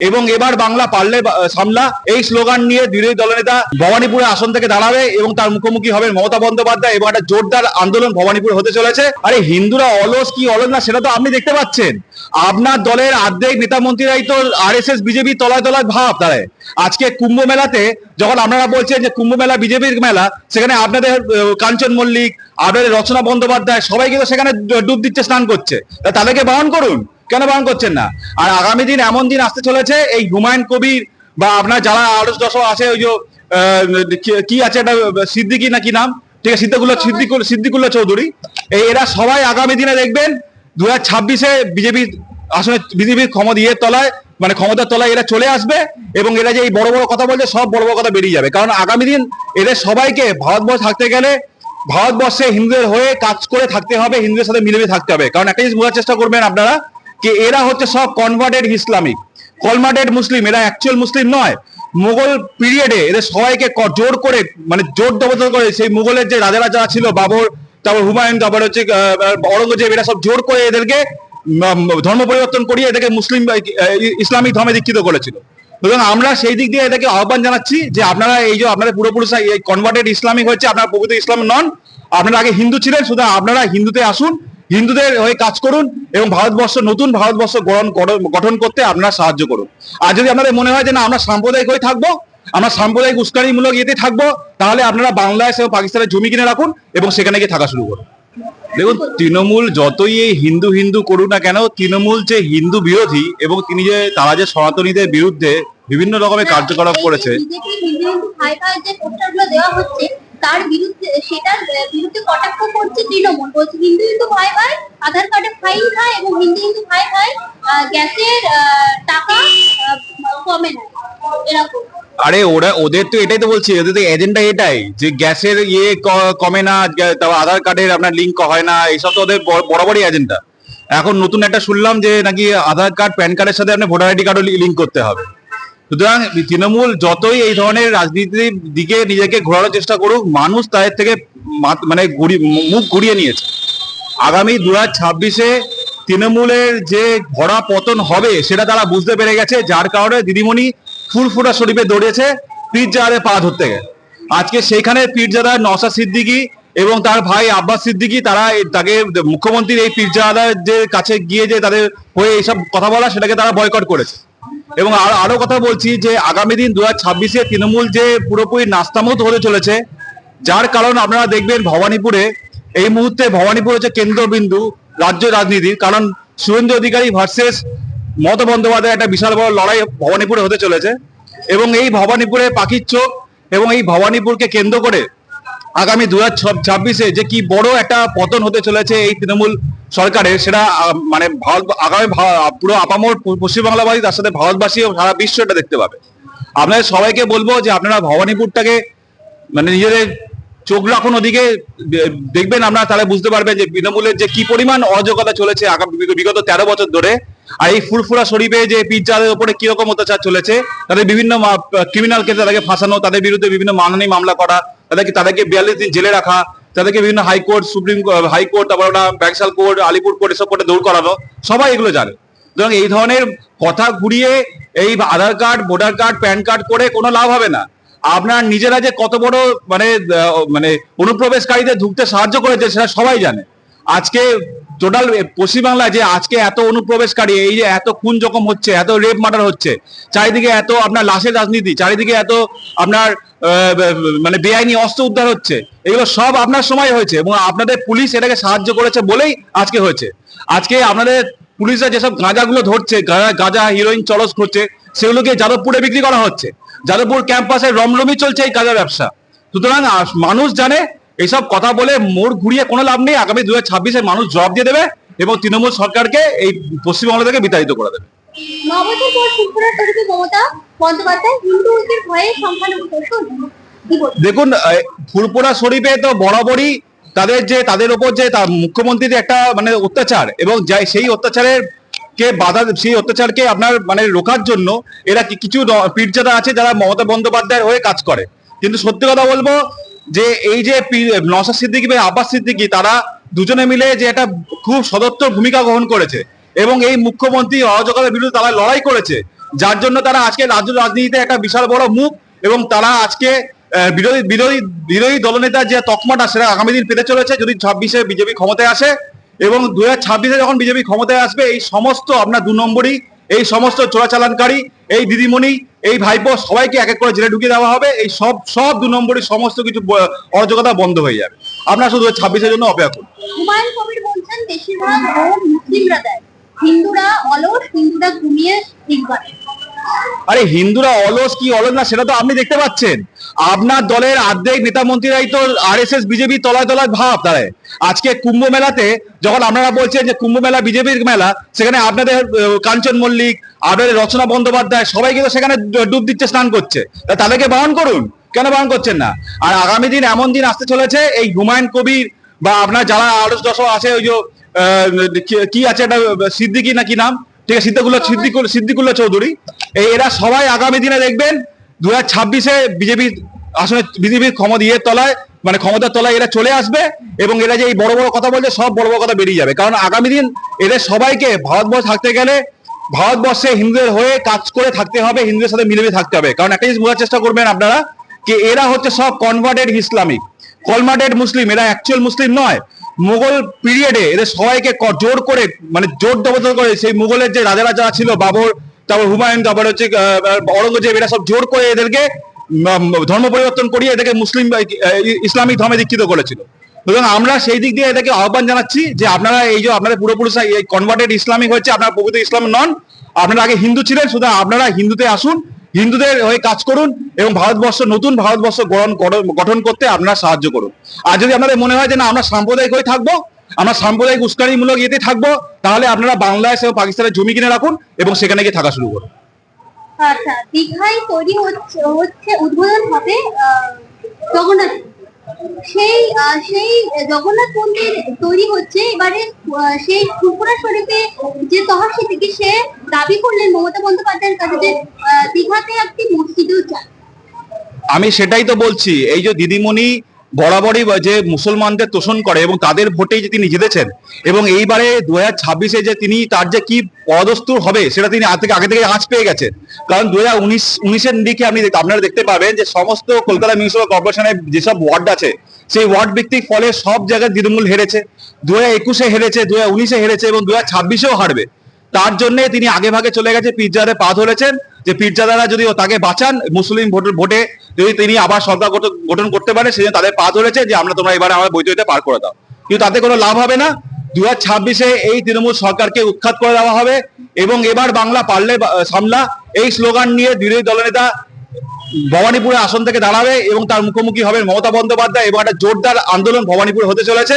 এবং এবার বাংলা পারলে সামলা। এই স্লোগান নিয়ে বিরোধী দলনেতা ভবানীপুরে আসন থেকে দাঁড়াবে এবং তার মুখোমুখি হবেন মমতা বন্দ্যোপাধ্যায় এবং একটা জোরদার আন্দোলন ভবানীপুরে হতে চলেছে। আরে হিন্দুরা অলস কি অলস না, সেটা তো আপনি দেখতে পাচ্ছেন। আপনার দলের আর্ধেক নেতা মন্ত্রীরাই তো আর এস এস বিজেপি তলায় তলায় ভাব তারা আজকে কুম্ভ মেলাতে যখন আপনারা বলছেন যে কুম্ভ মেলা, বিজেপির মেলা, সেখানে আপনাদের কাঞ্চন মল্লিক, আপনাদের রচনা বন্দ্যোপাধ্যায় সবাই কিন্তু সেখানে ডুব দিচ্ছে, স্নান করছে। তাদেরকে বারণ করুন। কেন বারণ করছেন না? আর আগামী দিন এমন দিন আসতে চলেছে, এই হুমায়ুন কবির বা আপনার যারা আরও দশক আছে, ওই যে কি- আছে একটা সিদ্দিকি না কি নাম? ঠিক আছে সিদ্দিকুল্লাহ সিদ্দিকুল সিদ্দিকুল্লাহ চৌধুরী। এই এরা সবাই আগামী দিনে দেখবেন দু হাজার ছাব্বিশে বিজেপি আসলে বিজেপির ক্ষমতা ইয়ের তলায় মানে ক্ষমতার তলায় এরা চলে আসবে এবং এরা যে এই বড় বড় কথা বলছে, সব বড় বড় কথা বেরিয়ে যাবে। কারণ আগামী দিন এদের সবাইকে ভারতবর্ষ থাকতে গেলে, ভারতবর্ষে হিন্দুদের হয়ে কাজ করে থাকতে হবে, হিন্দুদের সাথে মিলেমিশে থাকতে হবে। কারণ একটা জিনিস বোঝার চেষ্টা করবেন আপনারা যে এরা হচ্ছে সব কনভার্টেড ইসলামিক। কনভার্টেড মুসলিম এরা অ্যাকচুয়াল মুসলিম নয়। মুঘল পিরিয়ডে এদের সবাইকে জোর করে মানে জোর জবরদস্ত করে সেই মুঘলের যে রাজারা যারা ছিল বাবর তারপর হুমায়ুন তারপর হচ্ছে আহ, ঔরঙ্গজেব এরা সব জোর করে এদেরকে ধর্ম পরিবর্তন করিয়ে এদেরকে মুসলিম ইসলামিক ধর্মে দীক্ষিত করেছিল। সুতরাং আমরা সেই দিক দিয়ে এদেরকে আহ্বান জানাচ্ছি যে আপনারা এই যে আপনাদের পুরোপুরি কনভার্টেড ইসলামিক হচ্ছে আপনারা প্রকৃত ইসলাম নন আপনারা আগে হিন্দু ছিলেন সুতরাং আপনারা হিন্দুতে আসুন হিন্দুদের হয়ে কাজ করুন এবং ভারতবর্ষ নতুন ভারতবর্ষ গঠন করতে আপনারা সাহায্য করুন। আর যদি আপনাদের মনে হয় যে না আমরা সাম্প্রদায়িক হয়ে থাকব আমরা সাম্প্রদায়িক উস্কানিমূলক ইয়েতে থাকব তাহলে আপনারা বাংলাদেশ এবং পাকিস্তানের জমি কিনে রাখুন এবং সেখানে গিয়ে থাকা শুরু করুন। দেখুন তৃণমূল যতই এই হিন্দু হিন্দু করুক না কেন তৃণমূল যে হিন্দু বিরোধী এবং তিনি যে তারা যে সনাতনীদের বিরুদ্ধে বিভিন্ন রকমের কার্যকলাপ করেছে তার বিরুদ্ধে, সেটার বিরুদ্ধে কটাক্ষ করছে তৃণমূল। বলছে, হিন্দু হিন্দু ভাই ভাই আধার কার্ডে ফাইন খায় এবং হিন্দু হিন্দু ভাই ভাই গ্যাসের টাকা কমে নেয় এরকম। আরে, ওরা, ওদের তো এটাই তো বলছি, ওদের তো এজেন্ডা এটাই যে গ্যাসের ইয়ে কমে না তারপর আধার কার্ডের আপনার লিঙ্ক হয় না, এইসব তো ওদের বরাবরই এজেন্ডা এখন নতুন একটা শুনলাম যে নাকি আধার কার্ড, প্যান কার্ডের সাথে আপনার ভোটার আইডি কার্ডও লিঙ্ক করতে হবে। সুতরাং তৃণমূল যতই এই ধরনের রাজনীতির দিকে নিজেকে ঘোরানোর চেষ্টা করুক, মানুষ তাদের থেকে মানে মুখ ঘুরিয়ে নিয়েছে। আগামী দু হাজার ছাব্বিশে তৃণমূলের যে ভরা পতন হবে, সেটা তারা বুঝতে পেরে গেছে, যার কারণে দিদিমণি ফুরফুরা শরীফে দৌড়েছে পীরজাদে পা ধরতে গেছে আজকে সেইখানে পীরজাদা নসা সিদ্দিকি এবং তার ভাই আব্বাস সিদ্দিকি, তারা তাকে মুখ্যমন্ত্রীর এই পীরজাদার যে কাছে গিয়ে যে তাদের হয়ে এইসব কথা বলা, সেটাকে তারা বয়কট করেছে। এবং আরও কথা বলছি যে আগামী দিন দু হাজার তৃণমূল যে পুরোপুরি নাস্তামত হতে চলেছে, যার কারণ আপনারা দেখবেন ভবানীপুরে, এই মুহূর্তে ভবানীপুর হচ্ছে কেন্দ্রবিন্দু রাজ্য রাজনীতির। কারণ সুরেন্দ্র অধিকারী ভার্সেস মমতা বন্দ্যোপাধ্যায় একটা বিশাল বড় লড়াই ভবানীপুরে হতে চলেছে। এবং এই ভবানীপুরে পাখির চোখ এবং এই ভবানীপুরকে কেন্দ্র করে আগামী দু হাজার যে কি বড় একটা পতন হতে চলেছে এই তৃণমূল সরকারের, সেটা মানে ভারত, আগামী পুরো আপামর পশ্চিমবাংলাবাসী তার সাথে ভারতবাসী ও সারা বিশ্ব এটা দেখতে পাবে। আপনাদের সবাইকে বলব যে আপনারা ভবানীপুরটাকে মানে নিজেদের চোখ রাখুন ওদিকে দেখবেন আপনারা তাহলে বুঝতে পারবেন যে তৃণমূলের যে কি পরিমাণ অরাজকতা চলেছে বিগত- তেরো বছর ধরে, আর এই ফুরফুরা শরীফে যে পিজ্জাদের উপরে কীরকম অত্যাচার চলেছে, তাদের বিভিন্ন ক্রিমিনাল কেসে তাদেরকে ফাঁসানো, তাদের বিরুদ্ধে বিভিন্ন মানহানি মামলা করা, তাদেরকে তাদেরকে বিয়াল্লিশ দিন জেলে রাখা তাদেরকে বিভিন্ন হাইকোর্ট সুপ্রিম হাইকোর্ট তারপর ওটা ব্যাংসাল কোর্ট আলিপুর কোর্ট এসব কোর্টে দৌড় করানো, সবাই এগুলো জানে। সুতরাং এই ধরনের কথা ঘুরিয়ে এই Aadhaar card voter card PAN card করে কোনো লাভ হবে না। আপনার নিজেরা যে কত বড় মানে মানে অনুপ্রবেশকারীদের ঢুকতে সাহায্য করেছে সেটা সবাই জানে। আজকে টোটাল পশ্চিমবাংলায় যে আজকে এত অনুপ্রবেশকারী, এই যে এত খুন জখম হচ্ছে, এত রেপ মার্ডার হচ্ছে, চারিদিকে এত আপনার লাশের রাজনীতি, চারিদিকে এত আপনার মানে বেআইনি অস্ত্র উদ্ধার হচ্ছে। এগুলো সব আপনার সময় হয়েছে এবং আপনাদের পুলিশ এটাকে সাহায্য করেছে বলেই আজকে হয়েছে। আজকে আপনাদের পুলিশরা যেসব গাঁজাগুলো ধরছে, গাঁজা- হিরোইন চরস করছে সেগুলোকে যাদবপুরে বিক্রি করা হচ্ছে। যাদবপুর ক্যাম্পাসে রমরমি চলছে এই গাঁজা ব্যবসা। সুতরাং মানুষ জানে, এইসব কথা বলে মোড় ঘুরিয়ে কোনো লাভ নেই। আগামী দু হাজার মানুষ জবাব দিয়ে দেবে এবং তৃণমূল সরকারকে এই পশ্চিমবাংলা থেকে বিতাড়িত করে দেবে। ন পর ফুরফুরা শরীফে মমতা বন্দ্যোপাধ্যায় হিন্দু ভয়ে সংখ্যালঘু দেখুন ফুলপুরা শরীফে তো বরাবরই তাদের যে, তাদের ওপর যে মুখ্যমন্ত্রীর একটা মানে অত্যাচার এবং যাই, সেই অত্যাচারের কে বাধা, সেই অত্যাচারকে আপনার মানে রোখার জন্য এরা কিছু পীরজাদা আছে যারা মমতা বন্দ্যোপাধ্যায়ের হয়ে কাজ করে। কিন্তু সত্যি কথা বলব যে, এই যে নওশাদ সিদ্দিকী বা আব্বাস সিদ্দিকী, তারা দুজনে মিলে যে একটা খুব সদর্থ ভূমিকা গ্রহণ করেছে। এবং এই মুখ্যমন্ত্রী অরাজকতার বিরুদ্ধে তারা লড়াই করেছে, যার জন্য তারা আজকে রাজ্য রাজনীতিতে একটা বিশাল বড় মুখ এবং তারা আজকে বিরোধী বিরোধী বিরোধী দলনেতার যে তকমাটা সেটা আগামী দিন পেতে চলেছে যদি ছাব্বিশে বিজেপি ক্ষমতায় আসে এবং দু হাজার যখন বিজেপি ক্ষমতায় আসবে এই সমস্ত আপনার দু নম্বরই, এই সমস্ত চোরাচালানকারী, এই দিদিমণি, এই ভাইপো সবাইকে এক এক করে জেলে ঢুকিয়ে দেওয়া হবে, এই সব সব দু নম্বরই সমস্ত কিছু অরাজকতা বন্ধ হয়ে যাবে। আপনার শুধু ছাব্বিশের জন্য অপেক্ষা করুন। বলছেন, বেশিরভাগ মুসলিমরা দেয়। হিন্দুরা অলস, হিন্দুরা ঘুমিয়ে ঠিক করে আরে হিন্দুরা অলস, কি অলস? না, সেটা তো আপনি দেখতে পাচ্ছেন। আপনার দলের আর্ধেক নেতা মন্ত্রীরাই তো আর এস এস বিজেপি তলায় তলায় ভাব তারাই আজকে কুম্ভ মেলাতে যখন আপনারা বলছেন যে কুম্ভ মেলা, বিজেপির মেলা, সেখানে আপনাদের কাঞ্চন মল্লিক, আপনাদের রচনা বন্দ্যোপাধ্যায়, সবাই কিন্তু সেখানে ডুব দিচ্ছে, স্নান করছে। তাদেরকে বারণ করুন। কেন বারণ করছেন না? আর আগামী দিন এমন দিন আসতে চলেছে, এই হুমায়ুন কবির বা আপনার যারা আরও দশ আছে, ওই যে কি- আছে একটা সিদ্দিকি না কি নাম? ঠিক আছে সিদ্দিকুল্লাহ সিদ্দিকুল সিদ্দিকুল্লাহ চৌধুরী। এই এরা সবাই আগামী দিনে দেখবেন দু হাজার ছাব্বিশে বিজেপি আসলে বিজেপির ক্ষমতা ইয়ের তলায় মানে ক্ষমতার তলায় এরা চলে আসবে এবং এরা যে এই বড় বড় কথা বলছে সব বড় বড় কথা বেরিয়ে যাবে। কারণ আগামী দিন এদের সবাইকে ভারতবর্ষ থাকতে গেলে ভারতবর্ষে হিন্দুদের হয়ে কাজ করে থাকতে হবে হিন্দুদের সাথে মিলেমিশে থাকতে হবে। কারণ একটা জিনিস বোঝার চেষ্টা করবেন আপনারা যে এরা হচ্ছে সব কনভার্টেড ইসলামিক কনভার্টেড মুসলিম এরা অ্যাকচুয়াল মুসলিম নয়। মুঘল পিরিয়ডে এদের সবাইকে জোর করে মানে জোর জবরদস্ত করে সেই মুঘলের যে রাজারা যারা ছিল, বাবর, তারপর হুমায়ুন, তারপর হচ্ছে ঔরঙ্গজেব, এরা সব জোর করে এদেরকে ধর্ম পরিবর্তন করিয়ে এদেরকে মুসলিম ইসলামিক ধর্মে দীক্ষিত করেছিল। সুতরাং আমরা সেই দিক দিয়ে এদেরকে আহ্বান জানাচ্ছি যে আপনারা এই যে আপনাদের পূর্বপুরুষ এই কনভার্টেড ইসলামিক হচ্ছে, আপনারা প্রকৃত ইসলাম নন, আপনারা আগে হিন্দু ছিলেন, সুতরাং আপনারা হিন্দুতে আসুন হিন্দুদের হয়ে কাজ করুন এবং ভারতবর্ষ, নতুন ভারতবর্ষ গঠন গঠন- করতে আপনারা সাহায্য করুন। আর যদি আপনাদের মনে হয় যে না, আমরা সাম্প্রদায়িক হয়ে থাকব, আমরা সাম্প্রদায়িক উস্কানিমূলক ইয়েতে থাকব, তাহলে আপনারা বাংলাদেশ এবং পাকিস্তানের জমি কিনে রাখুন এবং সেখানে গিয়ে থাকা শুরু করুন। আচ্ছা দীঘায় তৈরি হচ্ছে জগন্নাথ মন্দির। তৈরি হচ্ছে, এবারে সেই সে দাবি করলেন মমতা বন্দ্যোপাধ্যায়ের কাছে দীঘাতে একটি মসজিদও চান আমি সেটাই তো বলছি, এই যে দিদিমণি বরাবরই যে মুসলমানদের তোষণ করে এবং তাদের ভোটেই যে তিনি জিতেছেন এবং এইবারে দু হাজার ছাব্বিশে যে তিনি তার যে কি পদস্তুর হবে সেটা তিনি আগে থেকে আগে থেকে আঁচ পেয়ে গেছেন। কারণ দু হাজার উনিশ, উনিশের দিকে আপনি আপনারা দেখতে পাবেন যে সমস্ত কলকাতা মিউনিসিপাল কর্পোরেশনের যেসব ওয়ার্ড আছে, সেই ওয়ার্ড ভিত্তিক ফলে সব জায়গায় তৃণমূল হেরেছে, দু হাজার একুশে হেরেছে, দু হাজার উনিশে হেরেছে এবং দু হাজার ছাব্বিশেও হারবে। তার জন্য তিনি আগে ভাগে চলে গেছে পিজ্জারে পা ধরেছেন যে পীরজাদারা যদি তাকে বাঁচান, মুসলিম ভোটে যদি তিনি আবার সরকার গঠন- করতে পারে, সেজন্য তাদের পা ধরেছে যে আমরা তোমরা এবারে আমার বৈধতা পার করে দাও। কিন্তু তাতে কোনো লাভ হবে না। দু হাজার ছাব্বিশে এই তৃণমূল সরকারকে উৎখাত করে দেওয়া হবে এবং এবার বাংলা পারলে সামলা। এই স্লোগান নিয়ে বিরোধী দলনেতা ভবানীপুরে আসন থেকে দাঁড়াবে এবং তার মুখোমুখি হবেন মমতা বন্দ্যোপাধ্যায়। এবং একটা জোরদার আন্দোলন ভবানীপুরে হতে চলেছে।